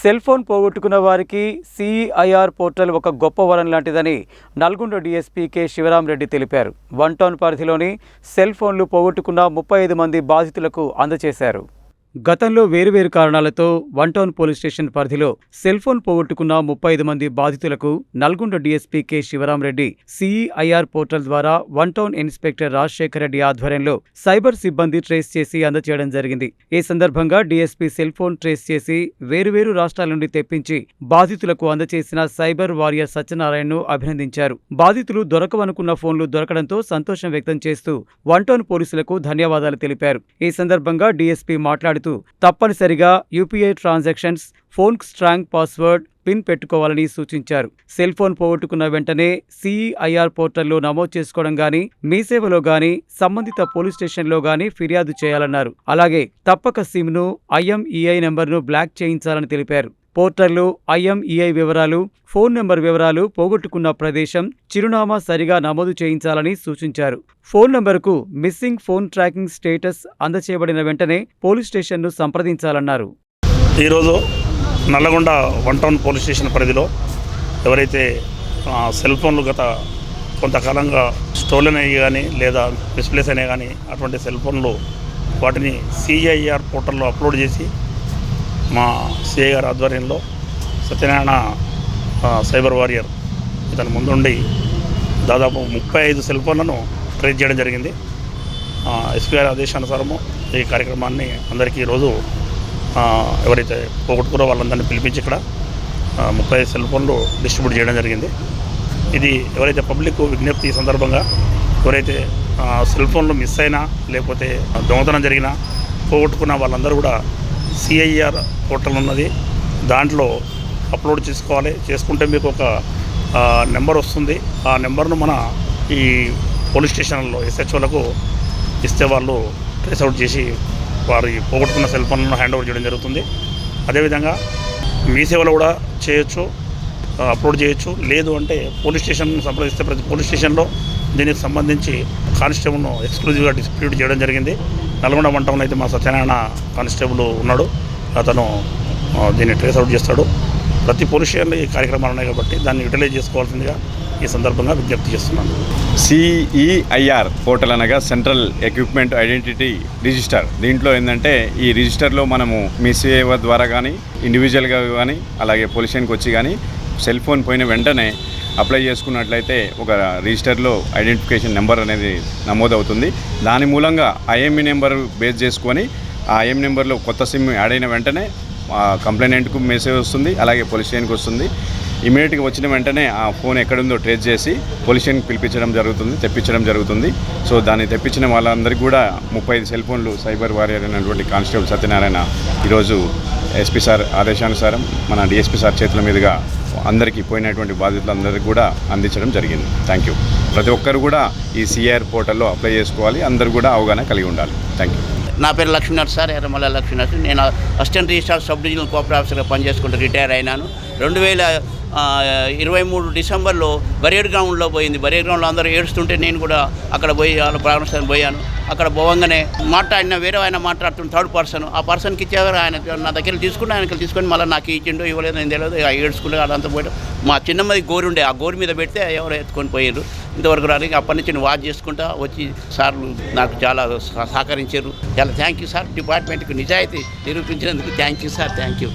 Cell phone పోగొట్టుకున్న వారికి CIR portal ఒక గొప్ప వరం లాంటిదని నల్గొండ డీఎస్పీ కె శివరామరెడ్డి తెలిపారు. వన్ టౌన్ పరిధిలోని సెల్ ఫోన్లు పోగొట్టుకున్న ముప్పై ఐదు మంది బాధితులకు అందజేశారు. గతంలో వేరువేరు కారణాలతో వన్ టౌన్ పోలీస్ స్టేషన్ పరిధిలో సెల్ ఫోన్ పోగొట్టుకున్న ముప్పై ఐదు మంది బాధితులకు Nalgonda DSP K Sivaramareddy CEIR portal ద్వారా one town inspector Rajasekhara Reddy ఆధ్వర్యంలో సైబర్ సిబ్బంది ట్రేస్ చేసి అందచేయడం జరిగింది. ఈ సందర్భంగా డీఎస్పీ సెల్ ఫోన్ ట్రేస్ చేసి వేరువేరు రాష్ట్రాల నుండి తెప్పించి బాధితులకు అందచేసిన సైబర్ వారియర్ సత్యనారాయణను అభినందించారు. బాధితులు దొరకవనుకున్న ఫోన్లు దొరకడంతో సంతోషం వ్యక్తం చేస్తూ వన్ టౌన్ పోలీసులకు ధన్యవాదాలు తెలిపారు. ఈ సందర్భంగా డీఎస్పీ మాట్లాడుతూ తప్పనిసరిగా UPI transactions phone strong password pin పెట్టుకోవాలని సూచించారు. సెల్ ఫోన్ పోగొట్టుకున్న వెంటనే సిఈఐఆర్ పోర్టల్లో నమోదు చేసుకోవడం గానీ మీ సేవలో గానీ సంబంధిత పోలీస్ స్టేషన్లో గానీ ఫిర్యాదు చేయాలన్నారు. అలాగే తప్పక సిమ్ను ఐఎంఈఐ నెంబర్ను బ్లాక్ చేయించాలని తెలిపారు. పోర్టల్లో ఐఎంఈఐ వివరాలు ఫోన్ నెంబర్ వివరాలు పోగొట్టుకున్న ప్రదేశం చిరునామా సరిగా నమోదు చేయించాలని సూచించారు. ఫోన్ నంబరుకు మిస్సింగ్ ఫోన్ ట్రాకింగ్ స్టేటస్ అందచేయబడిన వెంటనే పోలీస్ స్టేషన్ను సంప్రదించాలన్నారు. ఈరోజు Nalgonda one town police station పరిధిలో ఎవరైతే ఆ, సెల్ ఫోన్లు గత కొంతకాలంగా స్టోలెన్ అయ్యి కానీ లేదా మిస్ప్లేస్ అయినాయి కానీ అటువంటి సెల్ ఫోన్లు వాటిని సిఐఆర్ పోర్టల్లో అప్లోడ్ చేసి మా సిఐ గారి ఆధ్వర్యంలో సత్యనారాయణ సైబర్ వారియర్ ఇతని ముందుండి దాదాపు ముప్పై ఐదు సెల్ ఫోన్లను ట్రేస్ చేయడం జరిగింది. ఎస్పీ గారి ఆదేశానుసారము ఈ కార్యక్రమాన్ని అందరికీ ఈరోజు ఎవరైతే పోగొట్టుకురో వాళ్ళందరినీ పిలిపించి ఇక్కడ ముప్పై ఐదు సెల్ ఫోన్లు డిస్ట్రిబ్యూట్ చేయడం జరిగింది. ఇది ఎవరైతే పబ్లిక్ విజ్ఞప్తి ఈ సందర్భంగా ఎవరైతే సెల్ ఫోన్లు మిస్ అయినా లేకపోతే దొంగతనం జరిగినా పోగొట్టుకున్న వాళ్ళందరూ కూడా సిఐఆర్ పోర్టల్ ఉన్నది. దాంట్లో అప్లోడ్ చేసుకోవాలి. చేసుకుంటే మీకు ఒక నెంబర్ వస్తుంది. ఆ నెంబర్ను మన ఈ పోలీస్ స్టేషన్లో ఎస్హెచ్ఓలకు ఇస్తే వాళ్ళు ట్రేస్ అవుట్ చేసి వారి పోగొట్టుకున్న సెల్ ఫోన్లను హ్యాండ్ ఓవర్ చేయడం జరుగుతుంది. అదేవిధంగా మీ సేవలో కూడా చేయొచ్చు అప్లోడ్ చేయొచ్చు. లేదు అంటే పోలీస్ స్టేషన్ సంప్రదిస్తే ప్రతి పోలీస్ స్టేషన్లో దీనికి సంబంధించి కానిస్టేబుల్ను ఎక్స్క్లూజివ్గా డిస్ప్యూట్ చేయడం జరిగింది. నల్గొండ మంటంలో అయితే మా సత్యనారాయణ కానిస్టేబుల్ ఉన్నాడు. అతను దీన్ని ట్రేస్ అవుట్ చేస్తాడు. ప్రతి పోలీస్ స్టేషన్లో ఈ కార్యక్రమాలు ఉన్నాయి కాబట్టి దాన్ని యూటిలైజ్ చేసుకోవాల్సిందిగా ఈ సందర్భంగా విజ్ఞప్తి చేస్తున్నాను. సిఈఐఆర్ పోర్టల్ అనగా సెంట్రల్ ఎక్విప్మెంట్ ఐడెంటిటీ రిజిస్టర్. దీంట్లో ఏంటంటే ఈ రిజిస్టర్లో మనము మీ సేవ ద్వారా కానీ ఇండివిజువల్గా కానీ అలాగే పొలిషన్కి వచ్చి కానీ సెల్ ఫోన్ పోయిన వెంటనే అప్లై చేసుకున్నట్లయితే ఒక రిజిస్టర్లో ఐడెంటిఫికేషన్ నెంబర్ అనేది నమోదవుతుంది. దాని మూలంగా ఐఎంఈ నెంబర్ బేస్ చేసుకొని ఆ ఐఎం నెంబర్లో కొత్త సిమ్ యాడ్ అయిన వెంటనే కంప్లైనెంట్కు మెసేజ్ వస్తుంది అలాగే పోలీస్ స్టేషన్కి వస్తుంది. ఇమీడియట్గా వచ్చిన వెంటనే ఆ ఫోన్ ఎక్కడుందో ట్రేస్ చేసి పోలీస్ స్టేషన్కి పిలిపించడం జరుగుతుంది తెప్పించడం జరుగుతుంది. సో దాన్ని తెప్పించిన వాళ్ళందరికీ కూడా ముప్పై ఐదు సెల్ ఫోన్లు సైబర్ వారియర్ అయినటువంటి కానిస్టేబుల్ సత్యనారాయణ ఈరోజు ఎస్పీ సార్ ఆదేశానుసారం మన డిఎస్పీ సార్ చేతుల మీదుగా అందరికీ పోయినటువంటి బాధితులందరికీ కూడా అందించడం జరిగింది. థ్యాంక్ యూ ప్రతి ఒక్కరు కూడా ఈ సిఆర్ పోర్టల్లో అప్లై చేసుకోవాలి. అందరూ కూడా అవగాహన కలిగి ఉండాలి. థ్యాంక్ యూ నా పేరు లక్ష్మీనాథ్ సార్ ఎర్రమల లక్ష్మీనాథ్. నేను assistant registrar sub divisional cooperative ఆఫీసర్గా పనిచేసుకుంటూ రిటైర్ అయినాను. రెండు వేల ఇరవై మూడు డిసెంబర్లో బరేడ్ గ్రౌండ్లో పోయింది. బరేడ్ గ్రౌండ్లో అందరూ ఏడుస్తుంటే నేను కూడా అక్కడ పోయి వాళ్ళ ప్రారంభిస్తాను పోయాను. అక్కడ పోవంగానే మాట్లాడిన వేరే ఆయన మాట్లాడుతున్న థర్డ్ పర్సన్ ఆ పర్సన్కి ఇచ్చేవారు ఆయన. నా దగ్గర తీసుకుని ఆయనకి తీసుకొని మళ్ళీ నాకు ఇచ్చిండు ఇవ్వలేదు నేను తెలియదు. ఏడుచుకుంటే అదంతా పోయాడు. మా చిన్నమ్మది గోరు ఉండే ఆ గోరు మీద పెడితే ఎవరు ఎత్తుకొని పోయారు ఇంతవరకు రాని అప్పటి నుంచి నేను వాచ్ చేసుకుంటా వచ్చి సార్లు నాకు చాలా సహ- సహకరించారు. చాలా థ్యాంక్ యూ సార్. డిపార్ట్మెంట్కి నిజాయితీ నిరూపించినందుకు thank you sir. Thank you.